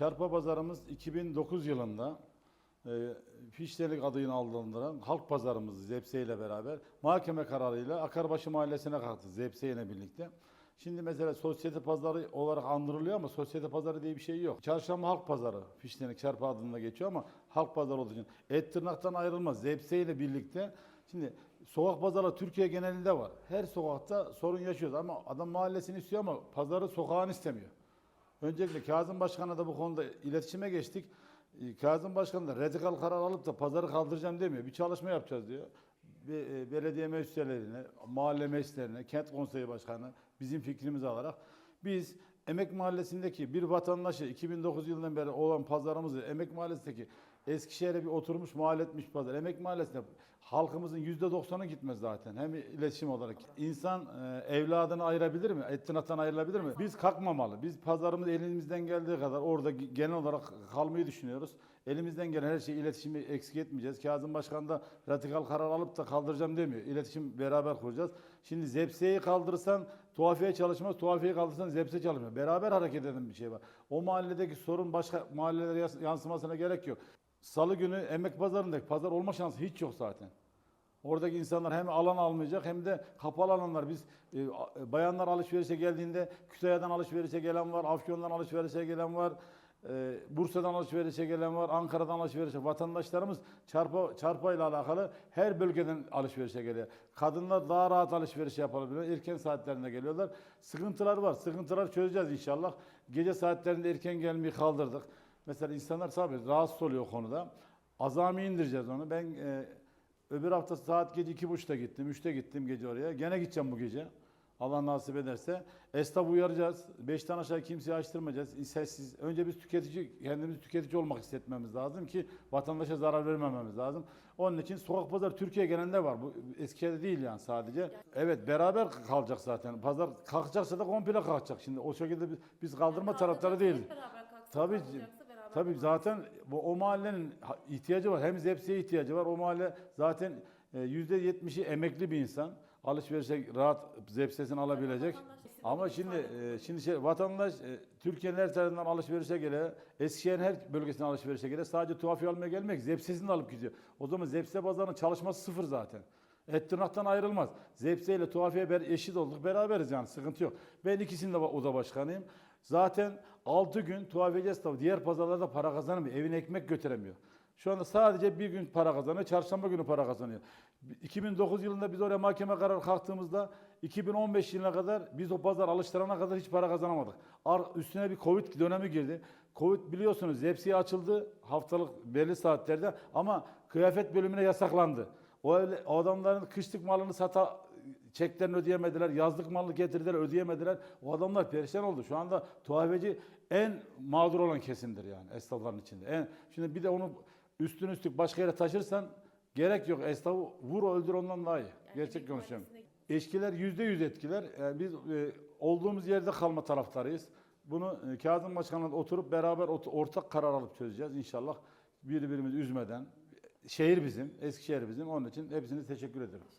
Çarpa pazarımız 2009 yılında e, Fişlerik adını aldığından halk pazarımız Zepse ile beraber mahkeme kararıyla Akarbaşı Mahallesi'ne kalktı Zepse ile birlikte. Şimdi mesela sosyete pazarı olarak andırılıyor ama sosyete pazarı diye bir şey yok. Çarşamba halk pazarı Fişlerik Çarpa adında geçiyor ama halk pazarı olduğu için et tırnaktan ayrılmaz. Zepse ile birlikte Şimdi sokak pazarı Türkiye genelinde var. Her sokakta sorun yaşıyoruz ama adam mahallesini istiyor ama pazarı sokağını istemiyor. Öncelikle Kazım Başkan'a da bu konuda iletişime geçtik. Ee, Kazım Başkan da radikal karar alıp da pazarı kaldıracağım demiyor. Bir çalışma yapacağız diyor. E, belediye meclislerine, mahalle meclislerine, kent konseyi başkanı bizim fikrimizi alarak biz Emek Mahallesi'ndeki bir vatandaşı 2009 yılından beri olan pazarımızı Emek Mahallesi'ndeki Eskişehir'e bir oturmuş mahalle etmiş pazar. Emek Mahallesi'nde halkımızın %90'ı gitmez zaten. Hem iletişim olarak. İnsan e, evladını ayırabilir mi? Et tırnaktan ayrılabilir mi? Biz kalkmamalı. Biz pazarımız elimizden geldiği kadar orada genel olarak kalmayı düşünüyoruz. Elimizden gelen her şeyi iletişimi eksik etmeyeceğiz. Kazım Başkan da radikal karar alıp da kaldıracağım demiyor. İletişim beraber kuracağız. Şimdi Zepse'yi kaldırırsan tuhafiye çalışmaz, tuhafiyeyi kaldırırsan Zepse çalışmıyor. Beraber hareket eden bir şey var. O mahalledeki sorun başka mahallelere yansımasına gerek yok. Salı günü emek pazarındaki pazar olma şansı hiç yok zaten. Oradaki insanlar hem alan almayacak hem de kapalı alanlar. Biz e, bayanlar alışverişe geldiğinde Kütahya'dan alışverişe gelen var, Afyon'dan alışverişe gelen var, e, Bursa'dan alışverişe gelen var, Ankara'dan alışverişe. Vatandaşlarımız çarpa çarpayla alakalı her bölgeden alışverişe geliyor. Kadınlar daha rahat alışveriş yapabiliyor. Erken saatlerinde geliyorlar. Sıkıntılar var. Sıkıntılar çözeceğiz inşallah. Gece saatlerinde erken gelmeyi kaldırdık. Mesela insanlar tabii rahatsız oluyor konuda. Azami indireceğiz onu. Ben e, öbür hafta saat gece iki buçukta gittim, üçte gittim gece oraya. Gene gideceğim bu gece. Allah nasip ederse. Esnaf uyaracağız. Beşten aşağı kimseyi açtırmayacağız. Sessiz. Önce biz tüketici, kendimiz tüketici olmak hissetmemiz lazım ki vatandaşa zarar vermememiz lazım. Onun için sokak pazar Türkiye genelinde var. Bu Eskişehir'de değil yani sadece. Evet beraber kalacak zaten. Pazar kalkacaksa da komple kalkacak. Şimdi o şekilde biz, biz kaldırma taraftarı. Hep beraber kalksak, Tabii, tabii zaten bu, o mahallenin ha- ihtiyacı var. Hem zepsiye ihtiyacı var. O mahalle zaten e, yüzde yetmişi emekli bir insan. Alışverişe rahat zepsesini alabilecek. Ama şimdi e, şimdi şey vatandaş e, Türkiye'nin her tarafından alışverişe geliyor. Eskişehir'in her bölgesinden alışverişe geliyor. Sadece tuhafiye almaya gelmek zepsesini de alıp gidiyor. O zaman zepse pazarının çalışması sıfır zaten. Et tırnaktan ayrılmaz. Zepse ile tuhafiye ber, eşit olduk. Beraberiz yani sıkıntı yok. Ben ikisinin de oda başkanıyım. Zaten 6 gün tuhafiyeci esnafı diğer pazarlarda para kazanamıyor. Evine ekmek götüremiyor. Şu anda sadece bir gün para kazanıyor. Çarşamba günü para kazanıyor. 2009 yılında biz oraya mahkeme kararı kalktığımızda 2015 yılına kadar biz o pazar alıştırana kadar hiç para kazanamadık. Ar- Üstüne bir Covid dönemi girdi. Covid biliyorsunuz hepsi açıldı haftalık belli saatlerde ama kıyafet bölümüne yasaklandı. O, öyle- o adamların kışlık malını sata çeklerini ödeyemediler, yazlık malını getirdiler ödeyemediler. O adamlar perişan oldu. Şu anda tuhafeci en mağdur olan kesimdir yani esnafların içinde. En, şimdi bir de onu üstün üstlük başka yere taşırsan gerek yok. Esnafı vur öldür ondan daha iyi. Gerçek Emek konuşuyorum. Eşkiler yüzde yüz etkiler. Yani biz e, olduğumuz yerde kalma taraftarıyız. Bunu e, Kazım Başkan'la oturup beraber ot- ortak karar alıp çözeceğiz inşallah. Birbirimizi üzmeden. Şehir bizim, Eskişehir bizim. Onun için hepsine teşekkür ederim.